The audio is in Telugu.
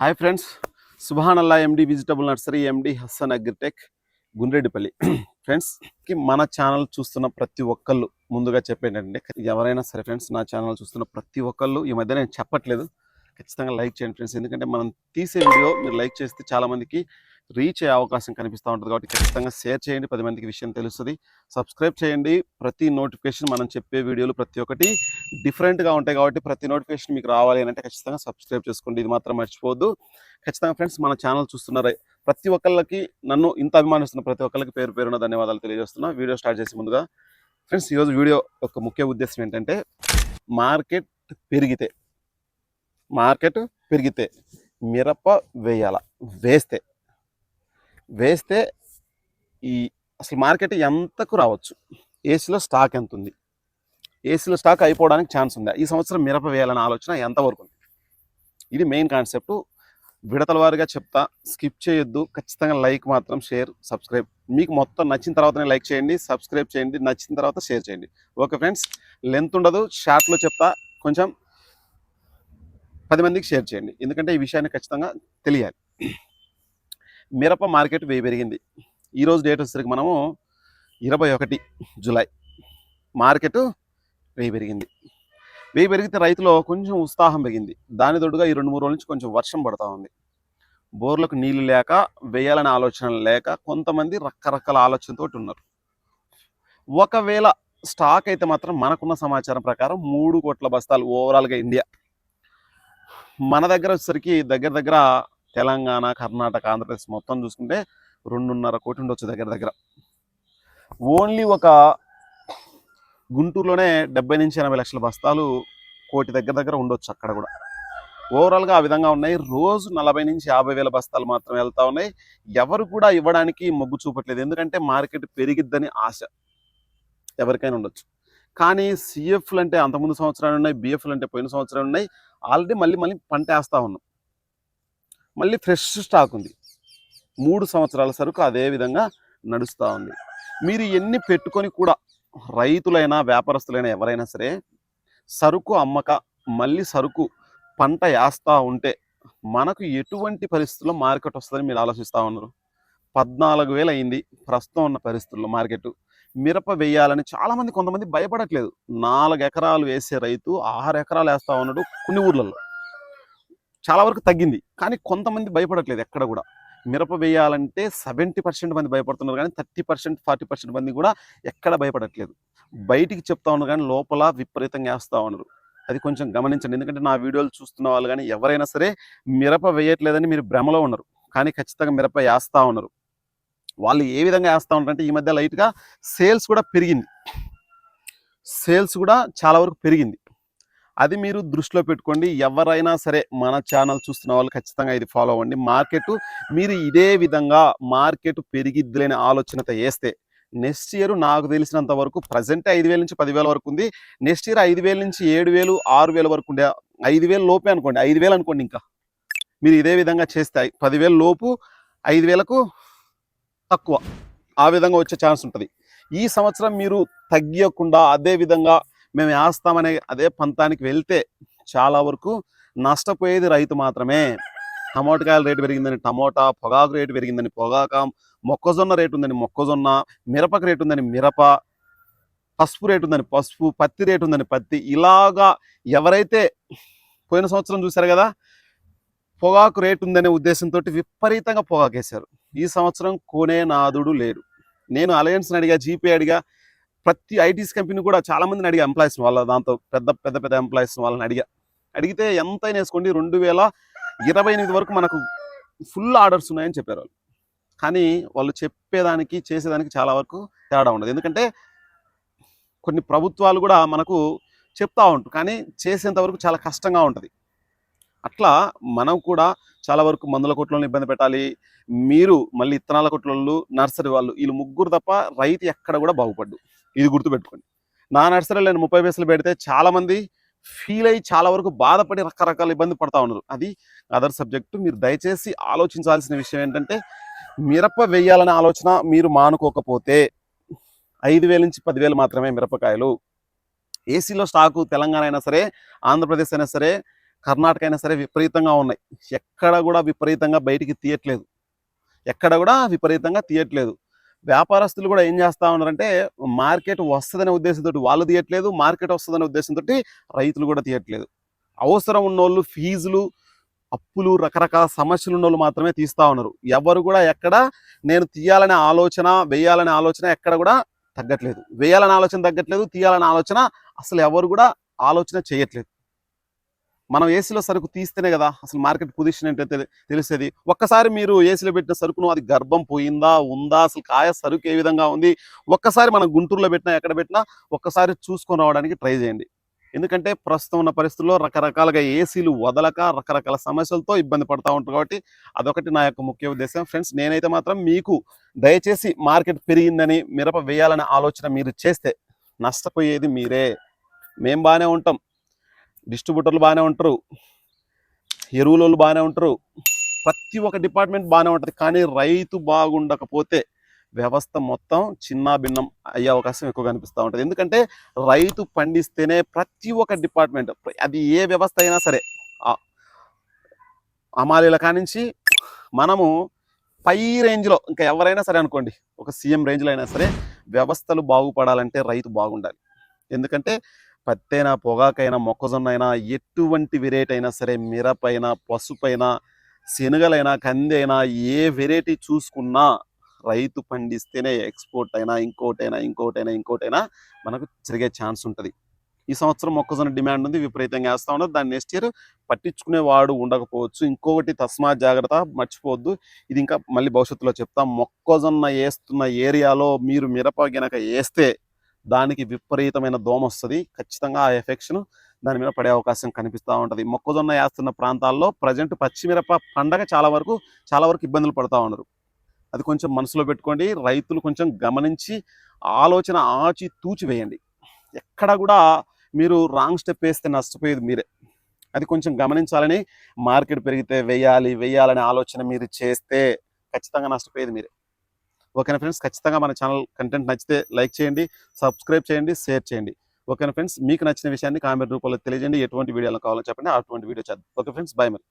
Hi friends సుభానల్లా MD vegetable nursery MD Hassan agritech Gundreddipalli ఫ్రెండ్స్కి మన ఛానల్ చూస్తున్న ప్రతి ఒక్కళ్ళు ముందుగా చెప్పేటంటే ఎవరైనా సరే ఫ్రెండ్స్ నా ఛానల్ చూస్తున్న ప్రతి ఒక్కళ్ళు ఈ మధ్య నేను చెప్పట్లేదు. ఖచ్చితంగా లైక్ చేయండి ఫ్రెండ్స్ ఎందుకంటే మనం తీసే వీడియో మీరు లైక్ చేస్తే చాలామందికి రీచ్ అయ్యే అవకాశం కనిపిస్తూ ఉంటుంది కాబట్టి ఖచ్చితంగా షేర్ చేయండి. పది మందికి విషయం తెలుస్తుంది. సబ్స్క్రైబ్ చేయండి. ప్రతి నోటిఫికేషన్ మనం చెప్పే వీడియోలు ప్రతి ఒక్కటి డిఫరెంట్గా ఉంటాయి కాబట్టి ప్రతి నోటిఫికేషన్ మీకు రావాలి అని అంటే ఖచ్చితంగా సబ్స్క్రైబ్ చేసుకోండి. ఇది మాత్రం మర్చిపోవద్దు. ఖచ్చితంగా ఫ్రెండ్స్ మన ఛానల్ చూస్తున్నారు. ప్రతి ఒక్కళ్ళకి నన్ను ఇంత అభిమానిస్తున్న ప్రతి ఒక్కళ్ళకి పేరు పేరున ధన్యవాదాలు తెలియజేస్తున్నా. వీడియో స్టార్ట్ చేసే ముందుగా ఫ్రెండ్స్ ఈరోజు వీడియో యొక్క ముఖ్య ఉద్దేశం ఏంటంటే మార్కెట్ పెరిగితే మార్కెట్ పెరిగితే మిరప వేయాల? వేస్తే వేస్తే ఈ అసలు మార్కెట్ ఎంతకు రావచ్చు? ఏసీలో స్టాక్ ఎంత ఉంది ఏసీలో స్టాక్ అయిపోవడానికి ఛాన్స్ ఉంది? ఈ సంవత్సరం మిరప వేయాలనే ఆలోచన ఎంతవరకు ఉంది? ఇది మెయిన్ కాన్సెప్ట్. విడతల వారిగా చెప్తా. స్కిప్ చేయొద్దు. ఖచ్చితంగా లైక్ మాత్రం షేర్ సబ్స్క్రైబ్. మీకు మొత్తం నచ్చిన తర్వాతనే లైక్ చేయండి సబ్స్క్రైబ్ చేయండి నచ్చిన తర్వాత షేర్ చేయండి. ఓకే ఫ్రెండ్స్ లెంత్ ఉండదు. షార్ట్లో చెప్తా. కొంచెం పది మందికి షేర్ చేయండి. ఎందుకంటే ఈ విషయాన్ని ఖచ్చితంగా తెలియాలి. మిరప మార్కెట్ వేయి పెరిగింది. ఈరోజు డేట్ వచ్చేసరికి మనము ఇరవై ఒకటి జూలై మార్కెట్ వేయి పెరిగింది. వేయి పెరిగితే రైతులో కొంచెం ఉత్సాహం పెరిగింది. దాని తోడుగా ఈ రెండు మూడు రోజుల నుంచి కొంచెం వర్షం పడుతూ ఉంది. బోర్లకు నీళ్ళు లేక వేయాలనే ఆలోచన లేక కొంతమంది రకరకాల ఆలోచనతో ఉన్నారు. ఒకవేళ స్టాక్ అయితే మాత్రం మనకున్న సమాచారం ప్రకారం మూడు కోట్ల బస్తాలు ఓవరాల్గా ఇండియా. మన దగ్గర వచ్చేసరికి దగ్గర దగ్గర తెలంగాణ కర్ణాటక ఆంధ్రప్రదేశ్ మొత్తం చూసుకుంటే రెండున్నర కోటి ఉండొచ్చు దగ్గర దగ్గర. ఓన్లీ ఒక గుంటూరులోనే డెబ్బై నుంచి ఎనభై లక్షల బస్తాలు కోటి దగ్గర దగ్గర ఉండొచ్చు అక్కడ కూడా. ఓవరాల్గా ఆ విధంగా ఉన్నాయి. రోజు నలభై నుంచి యాభై వేల బస్తాలు మాత్రం వెళ్తూ ఉన్నాయి. ఎవరు కూడా ఇవ్వడానికి మొగ్గు చూపట్లేదు. ఎందుకంటే మార్కెట్ పెరిగిద్దని ఆశ. ఎవరికైనా ఉండొచ్చు. కానీ సిఎఫ్లు అంటే అంతకుముందు సంవత్సరాలు ఉన్నాయి బిఎఫ్లు అంటే పోయిన సంవత్సరాలు ఉన్నాయి. ఆల్రెడీ మళ్ళీ మళ్ళీ పంట వేస్తూ ఉన్నాం. మళ్ళీ ఫ్రెష్ స్టాక్ ఉంది. మూడు సంవత్సరాల సరుకు అదే విధంగా నడుస్తూ ఉంది. మీరు ఎన్ని పెట్టుకొని కూడా రైతులైనా వ్యాపారస్తులైనా ఎవరైనా సరే సరుకు అమ్మక మళ్ళీ సరుకు పంట వేస్తూ ఉంటే మనకు ఎటువంటి పరిస్థితుల్లో మార్కెట్ వస్తుందని మీరు ఆలోచిస్తూ ఉన్నారు? పద్నాలుగు వేలు అయింది ప్రస్తుతం ఉన్న పరిస్థితుల్లో మార్కెట్. మిరప వేయాలని చాలామంది కొంతమంది భయపడట్లేదు. నాలుగు ఎకరాలు వేసే రైతు ఆరు ఎకరాలు వేస్తూ ఉన్నాడు కొన్ని ఊర్లలో. చాలా వరకు తగ్గింది. కానీ కొంతమంది భయపడట్లేదు ఎక్కడ కూడా. మిరప వేయాలంటే సెవెంటీ పర్సెంట్ మంది భయపడుతున్నారు కానీ థర్టీ పర్సెంట్ ఫార్టీ పర్సెంట్ మంది కూడా ఎక్కడ భయపడట్లేదు. బయటికి చెప్తా ఉన్నారు కానీ లోపల విపరీతంగా వేస్తూ ఉన్నారు. అది కొంచెం గమనించండి. ఎందుకంటే నా వీడియోలు చూస్తున్న వాళ్ళు కానీ ఎవరైనా సరే మిరప వేయట్లేదని మీరు భ్రమలో ఉన్నారు. కానీ ఖచ్చితంగా మిరప వేస్తూ ఉన్నారు. వాళ్ళు ఏ విధంగా వేస్తూ ఉంటారంటే ఈ మధ్య లైట్గా సేల్స్ కూడా పెరిగింది. సేల్స్ కూడా చాలా వరకు పెరిగింది. అది మీరు దృష్టిలో పెట్టుకోండి. ఎవరైనా సరే మన ఛానల్ చూస్తున్న వాళ్ళు ఖచ్చితంగా ఇది ఫాలో అవ్వండి. మార్కెట్ మీరు ఇదే విధంగా మార్కెట్ పెరిగిద్దులేని ఆలోచనతో వేస్తే నెక్స్ట్ ఇయర్ నాకు తెలిసినంత వరకు ప్రజెంట్ ఐదు వేల నుంచి పదివేల వరకు ఉంది. నెక్స్ట్ ఇయర్ ఐదు వేల నుంచి ఏడు వేలు ఆరు వేల వరకు ఉండే ఐదు వేలు లోపే అనుకోండి. ఐదు వేలు అనుకోండి ఇంకా. మీరు ఇదే విధంగా చేస్తే పదివేల లోపు ఐదు వేలకు తక్కువ. ఆ విధంగా వచ్చే ఛాన్స్ ఉంటుంది. ఈ సంవత్సరం మీరు తగ్గకుండా అదే విధంగా మేము వేస్తామనే అదే పంతానికి వెళ్తే చాలా వరకు నష్టపోయేది రైతు మాత్రమే. టమోటాకాయల రేటు పెరిగిందని టమోటా పొగాకు రేటు పెరిగిందని పొగాక మొక్కజొన్న రేటు ఉందని మొక్కజొన్న మిరపకు రేటు ఉందని మిరప పసుపు రేటు ఉందని పసుపు పత్తి రేటు ఉందని పత్తి. ఇలాగా ఎవరైతే పోయిన సంవత్సరం చూశారు కదా పొగాకు రేటు ఉందనే ఉద్దేశంతో విపరీతంగా పొగాకేశారు. ఈ సంవత్సరం కొనే నాదుడు లేడు. నేను అలయన్స్ని అడిగా జీపే అడిగా ప్రతి ఐటీస్ కంపెనీ కూడా చాలా మందిని అడిగా ఎంప్లాయీస్ వాళ్ళ దాంతో పెద్ద పెద్ద పెద్ద ఎంప్లాయీస్ వాళ్ళని అడిగా. అడిగితే ఎంతైనా వేసుకోండి రెండు వేల ఇరవై ఎనిమిది వరకు మనకు ఫుల్ ఆర్డర్స్ ఉన్నాయని చెప్పారు వాళ్ళు. కానీ వాళ్ళు చెప్పేదానికి చేసేదానికి చాలా వరకు తేడా ఉండదు. ఎందుకంటే కొన్ని ప్రభుత్వాలు కూడా మనకు చెప్తా ఉంటారు కానీ చేసేంత వరకు చాలా కష్టంగా ఉంటుంది. అట్లా మనం కూడా చాలా వరకు మందుల కొట్లను ఇబ్బంది పెట్టాలి. మీరు మళ్ళీ ఇత్తనాల కొట్లలో నర్సరీ వాళ్ళు వీళ్ళు ముగ్గురు తప్ప రైతు ఎక్కడ కూడా బాగుపడ్డు. ఇది గుర్తుపెట్టుకోండి. నా నర్సరీలో నేను ముప్పై పైసలు పెడితే చాలామంది ఫీల్ అయ్యి చాలా వరకు బాధపడి రకరకాల ఇబ్బంది పడతా ఉన్నారు. అది అదర్ సబ్జెక్టు. మీరు దయచేసి ఆలోచించాల్సిన విషయం ఏంటంటే మిరప వేయాలనే ఆలోచన మీరు మానుకోకపోతే ఐదు వేల నుంచి పదివేలు మాత్రమే మిరపకాయలు. ఏసీలో స్టాకు తెలంగాణ అయినా సరే ఆంధ్రప్రదేశ్ అయినా సరే కర్ణాటక అయినా సరే విపరీతంగా ఉన్నాయి. ఎక్కడ కూడా విపరీతంగా బయటికి తీయట్లేదు. ఎక్కడ కూడా విపరీతంగా తీయట్లేదు. వ్యాపారస్తులు కూడా ఏం చేస్తూ ఉన్నారంటే మార్కెట్ వస్తుందనే ఉద్దేశంతో వాళ్ళు తీయట్లేదు మార్కెట్ వస్తుందనే ఉద్దేశంతో రైతులు కూడా తీయట్లేదు. అవసరం ఉన్నోళ్ళు ఫీజులు అప్పులు రకరకాల సమస్యలు ఉన్నోళ్ళు మాత్రమే తీస్తా ఉన్నారు. ఎవరు కూడా ఎక్కడ నేను తీయాలనే ఆలోచన వేయాలనే ఆలోచన ఎక్కడ కూడా తగ్గట్లేదు. వేయాలనే ఆలోచన తగ్గట్లేదు తీయాలనే ఆలోచన అసలు ఎవరు కూడా ఆలోచన చేయట్లేదు. మనం ఏసీలో సరుకు తీస్తేనే కదా అసలు మార్కెట్ పొజిషన్ ఏంటో తెలిసేది. ఒక్కసారి మీరు ఏసీలో పెట్టిన సరుకును అది గర్భం పోయిందా ఉందా అసలు కాయ సరుకు ఏ విధంగా ఉంది? ఒక్కసారి మనం గుంటూరులో పెట్టినా ఎక్కడ పెట్టినా ఒక్కసారి చూసుకొని రావడానికి ట్రై చేయండి. ఎందుకంటే ప్రస్తుతం ఉన్న పరిస్థితుల్లో రకరకాలుగా ఏసీలు వదలక రకరకాల సమస్యలతో ఇబ్బంది పడతా ఉంటారు కాబట్టి అదొకటి నా యొక్క ముఖ్య ఉద్దేశం. ఫ్రెండ్స్ నేనైతే మాత్రం మీకు దయచేసి మార్కెట్ పెరిగిందని మిరప వేయాలనే ఆలోచన మీరు చేస్తే నష్టపోయేది మీరే. మేము బాగానే ఉంటాం. డిస్ట్రిబ్యూటర్లు బాగానే ఉంటారు. ఎరువులు బాగానే ఉంటారు. ప్రతి ఒక్క డిపార్ట్మెంట్ బాగానే ఉంటుంది. కానీ రైతు బాగుండకపోతే వ్యవస్థ మొత్తం చిన్న భిన్నం అయ్యే అవకాశం ఎక్కువ కనిపిస్తూ ఉంటుంది. ఎందుకంటే రైతు పండిస్తేనే ప్రతి ఒక్క డిపార్ట్మెంట్ అది ఏ వ్యవస్థ అయినా సరే అమాలీల కానించి మనము పై రేంజ్లో ఇంకా ఎవరైనా సరే అనుకోండి ఒక సీఎం రేంజ్లో అయినా సరే వ్యవస్థలు బాగుపడాలంటే రైతు బాగుండాలి. ఎందుకంటే పత్తైనా పొగాకైనా మొక్కజొన్న అయినా ఎటువంటి వెరైటీ అయినా సరే మిరపైనా పసుపైనా శనగలైనా కంది అయినా ఏ వెరైటీ చూసుకున్నా రైతు పండిస్తేనే ఎక్స్పోర్ట్ అయినా ఇంకోటైనా ఇంకోటైనా ఇంకోటైనా మనకు జరిగే ఛాన్స్ ఉంటుంది. ఈ సంవత్సరం మొక్కజొన్న డిమాండ్ ఉంది విపరీతంగా వేస్తా ఉండదు దాన్ని నెక్స్ట్ ఇయర్ పట్టించుకునేవాడు ఉండకపోవచ్చు. ఇంకొకటి తస్మా జాగ్రత్త మర్చిపోవద్దు. ఇది ఇంకా మళ్ళీ భవిష్యత్తులో చెప్తాం. మొక్కజొన్న వేస్తున్న ఏరియాలో మీరు మిరప గనక వేస్తే దానికి విపరీతమైన దోమ వస్తుంది ఖచ్చితంగా ఆ ఎఫెక్షన్ దాని మీద పడే అవకాశం కనిపిస్తూ ఉంటుంది. మొక్కజొన్న వేస్తున్న ప్రాంతాల్లో ప్రజెంట్ పచ్చిమిరప పండగ చాలా వరకు చాలా వరకు ఇబ్బందులు పడుతూ ఉన్నారు. అది కొంచెం మనసులో పెట్టుకోండి. రైతులు కొంచెం గమనించి ఆలోచన ఆచి తూచి వేయండి. ఎక్కడ కూడా మీరు రాంగ్ స్టెప్ వేస్తే నష్టపోయేది మీరే. అది కొంచెం గమనించాలని మార్కెట్ పెరిగితే వేయాలి వేయాలనే ఆలోచన మీరు చేస్తే ఖచ్చితంగా నష్టపోయేది మీరే. ఓకేనా ఫ్రెండ్స్ ఖచ్చితంగా మన ఛానల్ కంటెంట్ నచ్చితే లైక్ చేయండి సబ్స్క్రైబ్ చేయండి షేర్ చేయండి. ఓకేనా ఫ్రెండ్స్ మీకు నచ్చిన విషయాన్ని కామెంట్ రూపంలో తెలియజేయండి. ఎటువంటి వీడియోలు కావాలో చెప్పండి. అటువంటి వీడియో చేద్దాం. ఓకే ఫ్రెండ్స్ బాయ్ మరి.